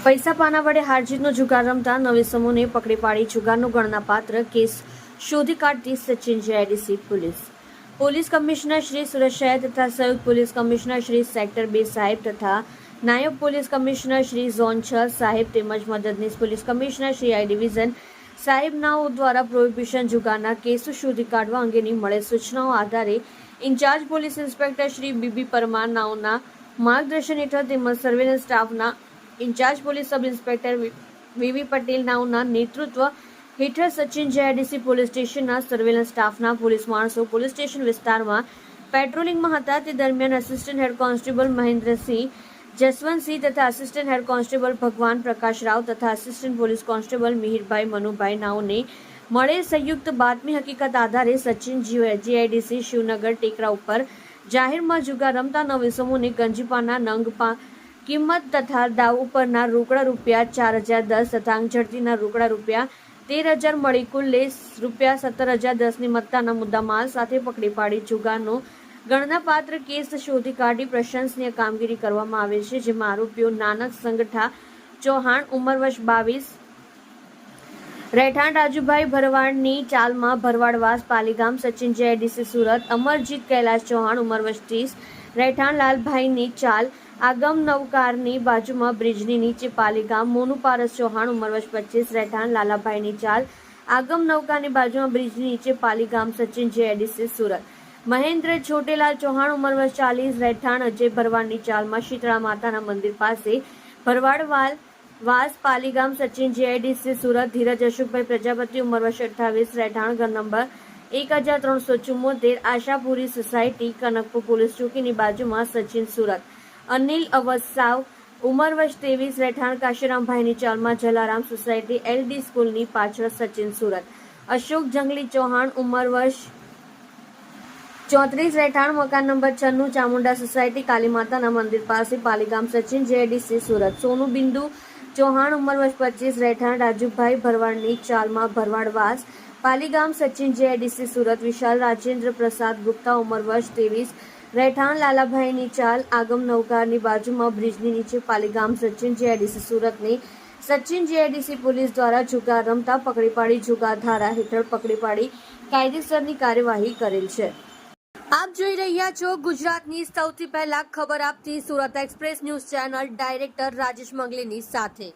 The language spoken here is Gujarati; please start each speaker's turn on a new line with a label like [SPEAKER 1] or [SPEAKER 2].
[SPEAKER 1] પૈસા પાના વડે હારજીતનો જુગાર રમતા નવી સમૂહને પકડી પાડી જુગારનો ગણનાપાત્ર કેસ શોધી કાઢતી Sachin GIDC police. Police commissioner Shri Surat તથા સંયુક્ત પોલીસ કમિશનર શ્રી સેક્ટર બે સાહેબ તથા નાયબ પોલીસ કમિશનર શ્રી ઝોન છ સાહેબ તેમજ મદદનીશ police commissioner Shri I division સાહેબનાઓ દ્વારા પ્રોહિબિશન જુગારના કેસો શોધી કાઢવા અંગેની મળેલ સૂચનાઓ આધારે incharge police inspector Shri B B Parmar નાઓના માર્ગદર્શન હેઠળ તેમજ સર્વેલન્સ સ્ટાફના in-charge police sub inspector V V Patel નાઓના નેતૃત્વ હેઠળ સચિન જેઆઈડીસી પોલીસ સ્ટેશનના સર્વેલન્સ સ્ટાફના પોલીસ માણસો પોલીસ સ્ટેશન વિસ્તારમાં પેટ્રોલિંગમાં હતા. તે દરમિયાન assistant head constable Mahendrasinh Jaswantsinh તથા assistant head constable Bhagwan Prakash Rao તથા assistant police constable Mihirbhai Manubhai નાઓને મળેલ સંયુક્ત બાતમી હકીકત આધારે સચિન જીઆઈડીસી શિવનગર ટેકરા ઉપર જાહેરમાં જુગાર રમતા નવી સમૂહને ગંજીપાના નંગ પા કિંમત તથા દાવ ઉપરના રોકડા રૂપિયા ચાર હજાર દસ તથા અંગઝડતીના રોકડા રૂપિયા તેર હજાર મળી કુલ્લે રૂપિયા સત્તર હજાર દસની મત્તાના મુદ્દામાલ સાથે પકડી પાડી જુગારનો ગણનાપાત્ર કેસ શોધી કાઢી પ્રશંસનીય કામગીરી કરવામાં આવે છે, જેમાં આરોપીઓ નાનક સંગઠા ચૌહાણ, ઉંમર વર્ષ બાવીસ, રહેઠાણ રાજુભાઈ ભરવાડની ચાલમાં ભરવાડવાસ પાલીગામ, સચિન જેઆઈડીસી સુરત, અમરજીત કૈલાશ ચૌહાણ, ઉંમર વર્ષ ત્રીસ રહેઠાણ લાલભાઈની ચાલ આગમ નવકારની બાજુમાં બ્રિજની નીચે પાલીગામ મોનુ પારસ ચૌહાણ ઉંમર વર્ષ પચીસ. રહેઠાણ લાલાભાઈની ચાલ આગમ નૌકાની બાજુમાં બ્રિજની નીચે પાલીગામ સચિન જેઆઈડીસી સુરત. મહેન્દ્ર છોટેલાલ ચૌહાણ ઉંમર વર્ષ ચાલીસ. રહેઠાણ અજય ભરવાડની ચાલમાં શીતળા માતાના મંદિર પાસે ભરવાડવાલ વાસ પાલીગામ સચિન જેઆઈડીસી સુરત. ધીરજ અશોકભાઈ પ્રજાપતિ ઉંમર વર્ષ અઠ્ઠાવીસ. રહેઠાણ ઘર નંબર એક હજાર ત્રણસો ચુમ્મોતેર આશાપુરી સોસાયટી કનકપુર પોલીસ ચોકીની બાજુમાં સચિન સુરત. અનિલ અવસાવ ઉંમર વર્ષ ત્રેવીસ, રહેઠાણ કાશીરામભાઈની ચાલમાં જલારામ સોસાયટી એલડી સ્કૂલની પાછળ સચિન સુરત. અશોક જંગલી ચૌહાણ ઉંમર વર્ષ ચોત્રીસ, રહેઠાણ મકાન નંબર છન્નું, ચામુંડા સોસાયટી કાલીમાતાના મંદિર પાસે પાલીગામ સચિન, જેડીસી સુરત. સોનુ બિંદુ ચૌહાણ ઉંમર વર્ષ પચીસ, રહેઠાણ રાજુભાઈ ભરવાડની ચાલમાં ભરવાડવાસ પાલીગામ સચિન જેડીસી સુરત વિશાલ રાજેન્દ્ર પ્રસાદ ગુપ્તા ઉંમર વર્ષ ત્રેવીસ. રહેઠાણ લાલાભાઈની ચાલ આગમ નૌકારની બાજુમાં બ્રિજની નીચે પાલીગામ સચિન જેડીસી સુરતની. સચિન જીઆઈડીસી પોલીસ દ્વારા જુગાર રમતા પકડી પાડી જુગાર ધારા હેઠળ પકડી પાડી કાયદેસરની કાર્યવાહી કરેલ છે. આપ જોઈ રહ્યા છો ગુજરાતની સૌથી પહેલા ખબર આપતી Surat express news channel director Rajesh મંગલીની સાથે.